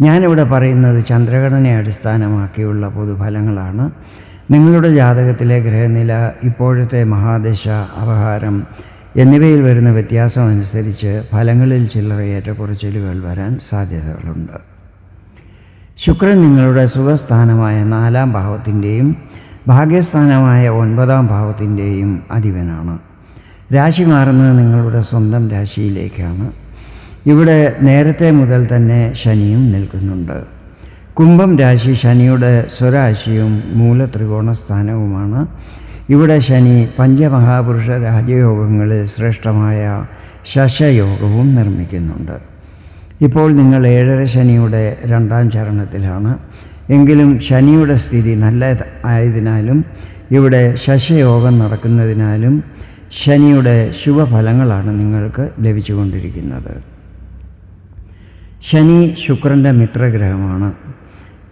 ഞാനിവിടെ പറയുന്നത് ചന്ദ്രഘടനയെ അടിസ്ഥാനമാക്കിയുള്ള പൊതുഫലങ്ങളാണ്. നിങ്ങളുടെ ജാതകത്തിലെ ഗ്രഹനില ഇപ്പോഴത്തെ മഹാദശ അപഹാരം എന്നിവയിൽ വരുന്ന വ്യത്യാസം അനുസരിച്ച് ഫലങ്ങളിൽ ചില്ലറ ഏറ്റക്കുറച്ചിലുകൾ വരാൻ സാധ്യതകളുണ്ട്. ശുക്രൻ നിങ്ങളുടെ സുഖസ്ഥാനമായ നാലാം ഭാവത്തിന്റെയും ഭാഗ്യസ്ഥാനമായ ഒൻപതാം ഭാവത്തിന്റെയും അധിപനാണ്. രാശി മാറുന്നത് നിങ്ങളുടെ സ്വന്തം രാശിയിലേക്കാണ്. ഇവിടെ നേരത്തെ മുതൽ തന്നെ ശനിയും നിൽക്കുന്നുണ്ട്. കുംഭം രാശി ശനിയുടെ സ്വരാശിയും മൂലത്രികോണ സ്ഥാനവുമാണ്. ഇവിടെ ശനി പഞ്ചമഹാപുരുഷ രാജയോഗങ്ങളിൽ ശ്രേഷ്ഠമായ ശശയോഗവും നിർമ്മിക്കുന്നുണ്ട്. ഇപ്പോൾ നിങ്ങൾ ഏഴര ശനിയുടെ രണ്ടാം ചരണത്തിലാണ്. എങ്കിലും ശനിയുടെ സ്ഥിതി നല്ല ആയതിനാലും ഇവിടെ ശശയോഗം നടക്കുന്നതിനാലും ശനിയുടെ ശുഭഫലങ്ങളാണ് നിങ്ങൾക്ക് ലഭിച്ചുകൊണ്ടിരിക്കുന്നത്. ശനി ശുക്രന്റെ മിത്രഗ്രഹമാണ്.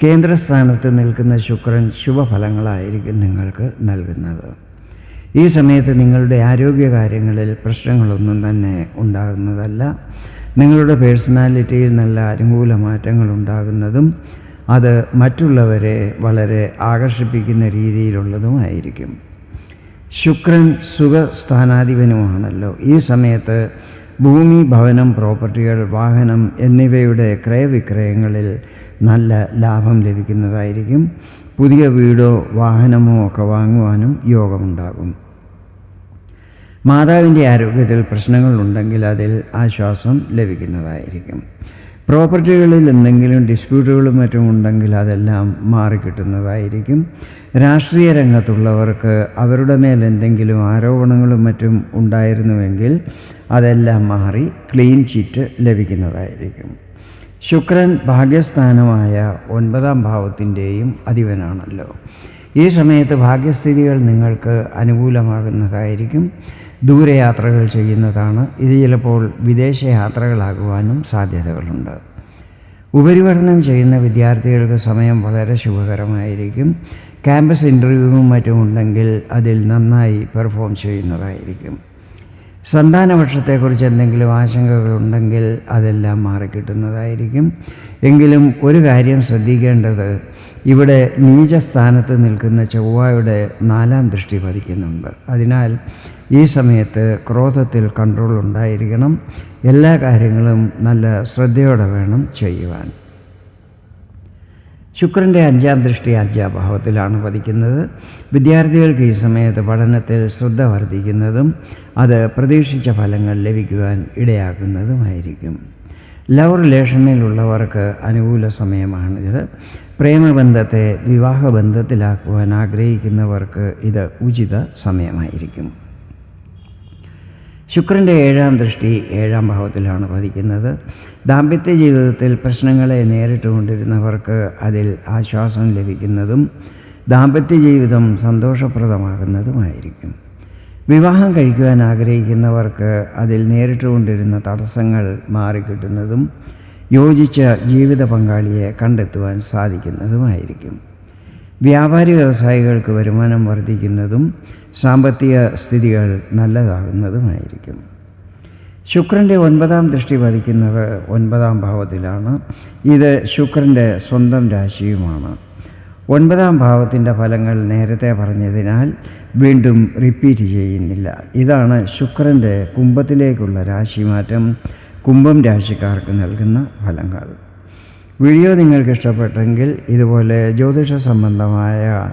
കേന്ദ്രസ്ഥാനത്ത് നിൽക്കുന്ന ശുക്രൻ ശുഭഫലങ്ങളായിരിക്കും നിങ്ങൾക്ക് നൽകുന്നത്. ഈ സമയത്ത് നിങ്ങളുടെ ആരോഗ്യകാര്യങ്ങളിൽ പ്രശ്നങ്ങളൊന്നും തന്നെ ഉണ്ടാകുന്നതല്ല. നിങ്ങളുടെ പേഴ്സണാലിറ്റിയിൽ നല്ല അനുകൂല മാറ്റങ്ങൾ ഉണ്ടാകുന്നതും അത് മറ്റുള്ളവരെ വളരെ ആകർഷിപ്പിക്കുന്ന രീതിയിലുള്ളതുമായിരിക്കും. ശുക്രൻ സുഖസ്ഥാനാധിപനുമാണല്ലോ. ഈ സമയത്ത് ഭൂമി ഭവനം പ്രോപ്പർട്ടികൾ വാഹനം എന്നിവയുടെ ക്രയവിക്രയങ്ങളിൽ നല്ല ലാഭം ലഭിക്കുന്നതായിരിക്കും. പുതിയ വീടോ വാഹനമോ ഒക്കെ വാങ്ങുവാനും യോഗമുണ്ടാകും. മാതാവിന്റെ ആരോഗ്യത്തിൽ പ്രശ്നങ്ങളുണ്ടെങ്കിൽ അതിൽ ആശ്വാസം ലഭിക്കുന്നതായിരിക്കും. പ്രോപ്പർട്ടികളിൽ എന്തെങ്കിലും ഡിസ്പ്യൂട്ടുകളും മറ്റും ഉണ്ടെങ്കിൽ അതെല്ലാം മാറിക്കിട്ടുന്നതായിരിക്കും രാഷ്ട്രീയ രംഗത്തുള്ളവർക്ക് അവരുടെ മേൽ എന്തെങ്കിലും ആരോപണങ്ങളും മറ്റും ഉണ്ടായിരുന്നുവെങ്കിൽ അതെല്ലാം മാറി ക്ലീൻ ചീറ്റ് ലഭിക്കുന്നതായിരിക്കും. ശുക്രൻ ഭാഗ്യസ്ഥാനമായ ഒൻപതാം ഭാവത്തിന്റെയും അധിപനാണല്ലോ. ഈ സമയത്ത് ഭാഗ്യസ്ഥിതികൾ നിങ്ങൾക്ക് അനുകൂലമാകുന്നതായിരിക്കും. ദൂരയാത്രകൾ ചെയ്യുന്നതാണ്. ഇത് ചിലപ്പോൾ വിദേശ യാത്രകളാകുവാനും സാധ്യതകളുണ്ട്. ഉപരിപഠനം ചെയ്യുന്ന വിദ്യാർത്ഥികൾക്ക് സമയം വളരെ ശുഭകരമായിരിക്കും. ക്യാമ്പസ് ഇന്റർവ്യൂവും മറ്റും ഉണ്ടെങ്കിൽ അതിൽ നന്നായി പെർഫോം ചെയ്യുന്നതായിരിക്കും. സന്താനപക്ഷത്തെക്കുറിച്ച് എന്തെങ്കിലും ആശങ്കകളുണ്ടെങ്കിൽ അതെല്ലാം മാറിക്കിട്ടുന്നതായിരിക്കും. എങ്കിലും ഒരു കാര്യം ശ്രദ്ധിക്കേണ്ടത് ഇവിടെ നീചസ്ഥാനത്ത് നിൽക്കുന്ന ചൊവ്വയുടെ നാലാം ദൃഷ്ടി പതിക്കുന്നുണ്ട് അതിനാൽ ഈ സമയത്ത് ക്രോധത്തിൽ കൺട്രോൾ ഉണ്ടായിരിക്കണം എല്ലാ കാര്യങ്ങളും നല്ല ശ്രദ്ധയോടെ വേണം ചെയ്യുവാൻ. ശുക്രന്റെ അഞ്ചാം ദൃഷ്ടി അഞ്ചാം ഭാവത്തിലാണ് പതിക്കുന്നത്. വിദ്യാർത്ഥികൾക്ക് ഈ സമയത്ത് പഠനത്തിൽ ശ്രദ്ധ വർദ്ധിക്കുന്നതും അത് പ്രതീക്ഷിച്ച ഫലങ്ങൾ ലഭിക്കുവാൻ ഇടയാക്കുന്നതുമായിരിക്കും. ലവ് റിലേഷനിലുള്ളവർക്ക് അനുകൂല സമയമാണിത്. പ്രേമബന്ധത്തെ വിവാഹബന്ധത്തിലാക്കുവാൻ ആഗ്രഹിക്കുന്നവർക്ക് ഇത് ഉചിത സമയമായിരിക്കും. ശുക്രന്റെ ഏഴാം ദൃഷ്ടി ഏഴാം ഭാവത്തിലാണ് പതിക്കുന്നത്. ദാമ്പത്യ ജീവിതത്തിൽ പ്രശ്നങ്ങളെ നേരിട്ട് കൊണ്ടിരുന്നവർക്ക് അതിൽ ആശ്വാസം ലഭിക്കുന്നതും ദാമ്പത്യ ജീവിതം സന്തോഷപ്രദമാകുന്നതുമായിരിക്കും. വിവാഹം കഴിക്കുവാൻ ആഗ്രഹിക്കുന്നവർക്ക് അതിൽ നേരിട്ടുകൊണ്ടിരുന്ന തടസ്സങ്ങൾ മാറിക്കിട്ടുന്നതും യോജിച്ച ജീവിത പങ്കാളിയെ കണ്ടെത്തുവാൻ സാധിക്കുന്നതുമായിരിക്കും. വ്യാപാരി വ്യവസായികൾക്ക് വരുമാനം വർദ്ധിക്കുന്നതും സാമ്പത്തിക സ്ഥിതികൾ നല്ലതാകുന്നതുമായിരിക്കും. ശുക്രന്റെ ഒൻപതാം ദൃഷ്ടി പതിക്കുന്നത് ഒൻപതാം ഭാവത്തിലാണ്. ഇത് ശുക്രന്റെ സ്വന്തം രാശിയുമാണ്. ഒൻപതാം ഭാവത്തിന്റെ ഫലങ്ങൾ നേരത്തെ പറഞ്ഞതിനാൽ വീണ്ടും റിപ്പീറ്റ് ചെയ്യുന്നില്ല. ഇതാണ് ശുക്രന്റെ കുംഭത്തിലേക്കുള്ള രാശിമാറ്റം കുംഭം രാശിക്കാർക്ക് നൽകുന്ന ഫലങ്ങൾ. വീഡിയോ നിങ്ങൾക്ക് ഇഷ്ടപ്പെട്ടെങ്കിൽ ഇതുപോലെ ജ്യോതിഷ സംബന്ധമായ